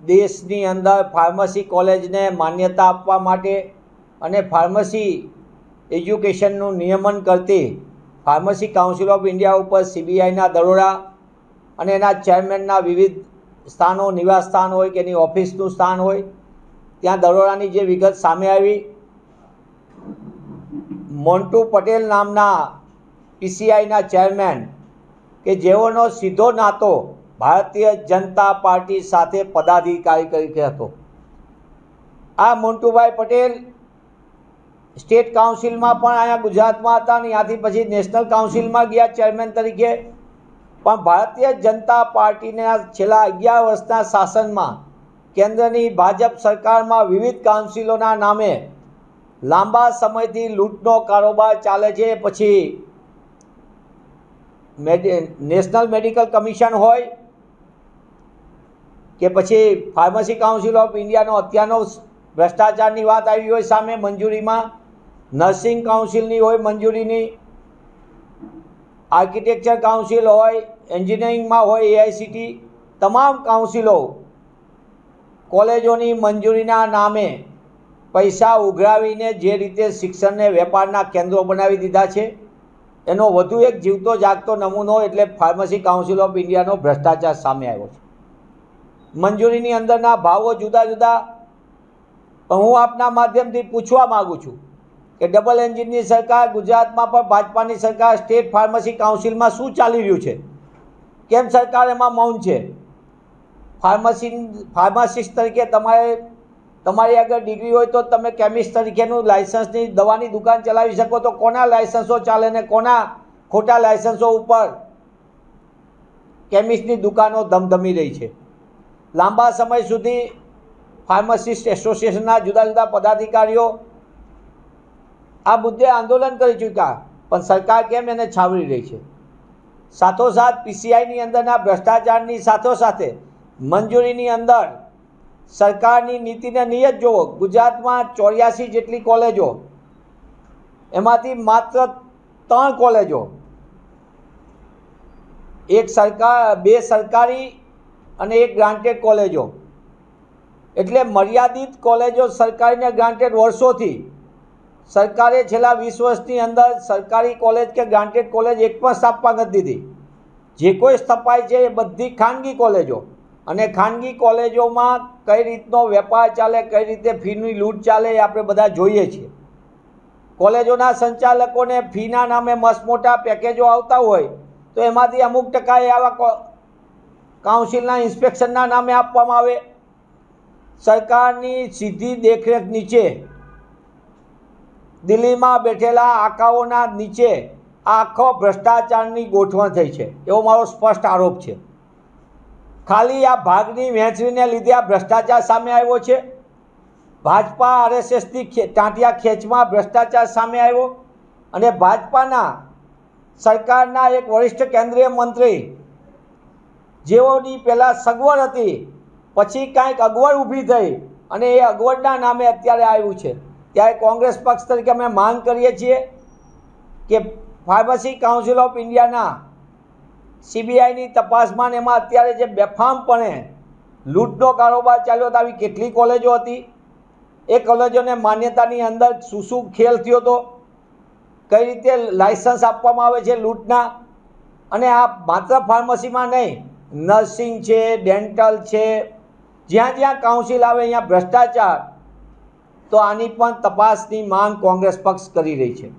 દેશની અંદર ફાર્મસી કોલેજને માન્યતા આપવા માટે અને ફાર્મસી એજ્યુકેશનનું નિયમન કરતી ફાર્મસી કાઉન્સિલ ઓફ ઇન્ડિયા ઉપર સીબીઆઈના દરોડા અને એના ચેરમેનના વિવિધ સ્થાનો, નિવાસ સ્થાન હોય કે એની ઓફિસનું સ્થાન હોય, ત્યાં દરોડાની જે વિગત સામે આવી. મોન્ટુ પટેલ નામના પીસીઆઈના ચેરમેન કે જેઓનો સીધો નાતો ભારતીય જનતા પાર્ટી સાથે પદાધિકારી તરીકે હતો. આ મોન્ટુભાઈ પટેલ સ્ટેટ કાઉન્સિલમાં પણ અહીંયા ગુજરાતમાં હતા અને ત્યાંથી પછી નેશનલ કાઉન્સિલમાં ગયા ચેરમેન તરીકે. પણ ભારતીય જનતા પાર્ટીના છેલ્લા અગિયાર વર્ષના શાસનમાં કેન્દ્રની ભાજપ સરકારમાં વિવિધ કાઉન્સિલોના નામે લાંબા સમયથી લૂંટનો કારોબાર ચાલે છે. પછી નેશનલ મેડિકલ કમિશન હોય કે પછી ફાર્મસી કાઉન્સિલ ઓફ ઇન્ડિયાનો અત્યારનો ભ્રષ્ટાચારની વાત આવી હોય સામે મંજૂરીમાં નર્સિંગ કાઉન્સિલની હોય મંજૂરીની આર્કિટેક્ચર કાઉન્સિલ હોય એન્જિનિયરિંગમાં હોય એઆઈસીટી તમામ કાઉન્સિલો કોલેજોની મંજૂરીના નામે પૈસા ઉઘરાવીને જે રીતે શિક્ષણને વેપારના કેન્દ્રો બનાવી દીધા છે, એનો વધુ એક જીવતો જાગતો નમૂનો એટલે ફાર્મસી કાઉન્સિલ ઓફ ઇન્ડિયાનો ભ્રષ્ટાચાર સામે આવ્યો છે. મંજૂરીની અંદરના ભાવો જુદા જુદા હું આપના માધ્યમથી પૂછવા માગું છું કે ડબલ એન્જિનની સરકાર, ગુજરાતમાં પણ ભાજપાની સરકાર સ્ટેટ ફાર્મસી કાઉન્સિલમાં શું ચાલી રહ્યું છે? કેમ સરકાર એમાં મૌન છે? ફાર્મસી ફાર્માસિસ્ટ તરીકે તમારે, તમારી આગળ ડિગ્રી હોય તો તમે કેમિસ્ટ તરીકેનું લાઇસન્સની દવાની દુકાન ચલાવી શકો તો કોના લાઇસન્સો ચાલે ને કોના ખોટા લાઇસન્સો ઉપર કેમિસ્ટની દુકાનો ધમધમી રહી છે? લાંબા સમય સુધી ફાર્માસિસ્ટ એસોસિએશનના જુદા જુદા પદાધિકારીઓ આ મુદ્દે આંદોલન કરી ચૂક્યા, પણ સરકાર કેમ એને છાવરી રહી છે? સાથોસાથ પીસીઆઈની અંદરના ભ્રષ્ટાચારની સાથોસાથે મંજૂરીની અંદર સરકારની નીતિને નિયત જુઓ ગુજરાતમાં ચોર્યાસી જેટલી કોલેજો, એમાંથી માત્ર ત્રણ કોલેજો, એક સરકાર, બે સરકારી અને એક ગ્રાન્ટેડ કોલેજો. એટલે મર્યાદિત કોલેજો સરકારીને ગ્રાન્ટેડ વર્ષોથી. સરકારે છેલ્લા વીસ વર્ષની અંદર સરકારી કોલેજ કે ગ્રાન્ટેડ કોલેજ એક પણ સ્થાપવા નથી દીધી. જે કોઈ સ્થપાય છે એ બધી ખાનગી કોલેજો. અને ખાનગી કોલેજોમાં કઈ રીતનો વેપાર ચાલે, કઈ રીતે ફીની લૂંટ ચાલે એ આપણે બધા જોઈએ છીએ. કોલેજોના સંચાલકોને ફીના નામે મસ્ત મોટા પેકેજો આવતા હોય તો એમાંથી અમુક ટકા એ આવા કાઉન્સિલના ઇન્સ્પેક્શનના નામે આપવામાં આવે. સરકારની સીધી દેખરેખ નીચે. દિલ્હીમાં બેઠેલા આકાઓના નીચે આખો ભ્રષ્ટાચારની ગોઠવણ થઈ છે. એવો મારો સ્પષ્ટ આરોપ છે. ખાલી આ ભાગની વહેંચણીને લીધે આ ભ્રષ્ટાચાર સામે આવ્યો છે. ભાજપા આરએસએસની ટાંટિયા ખેંચમાં ભ્રષ્ટાચાર સામે આવ્યો અને ભાજપાના સરકારના એક વરિષ્ઠ કેન્દ્રીય મંત્રી જેઓની પહેલાં સગવડ હતી, પછી કાંઈક અગવડ ઊભી થઈ અને એ અગવડના નામે અત્યારે આવ્યું છે. ત્યારે કોંગ્રેસ પક્ષ તરીકે અમે માંગ કરીએ છીએ કે ફાર્મસી કાઉન્સિલ ઓફ ઇન્ડિયાના સીબીઆઈની તપાસમાં એમાં અત્યારે જે બેફામપણે લૂંટનો કારોબાર ચાલ્યો હતો, આવી કેટલી કોલેજો હતી. એ કોલેજોને માન્યતાની અંદર શું શું ખેલ થયો હતો, કઈ રીતે લાઇસન્સ આપવામાં આવે છે લૂંટના. અને આ માત્ર ફાર્મસીમાં નહીં નર્સિંગ છે, ડેન્ટલ છે, જ્યાં જ્યાં કાઉન્સિલ આવે, અહીંયા ભ્રષ્ટાચાર, તો આની પણ તપાસની માંગ કોંગ્રેસ પક્ષ કરી રહી છે.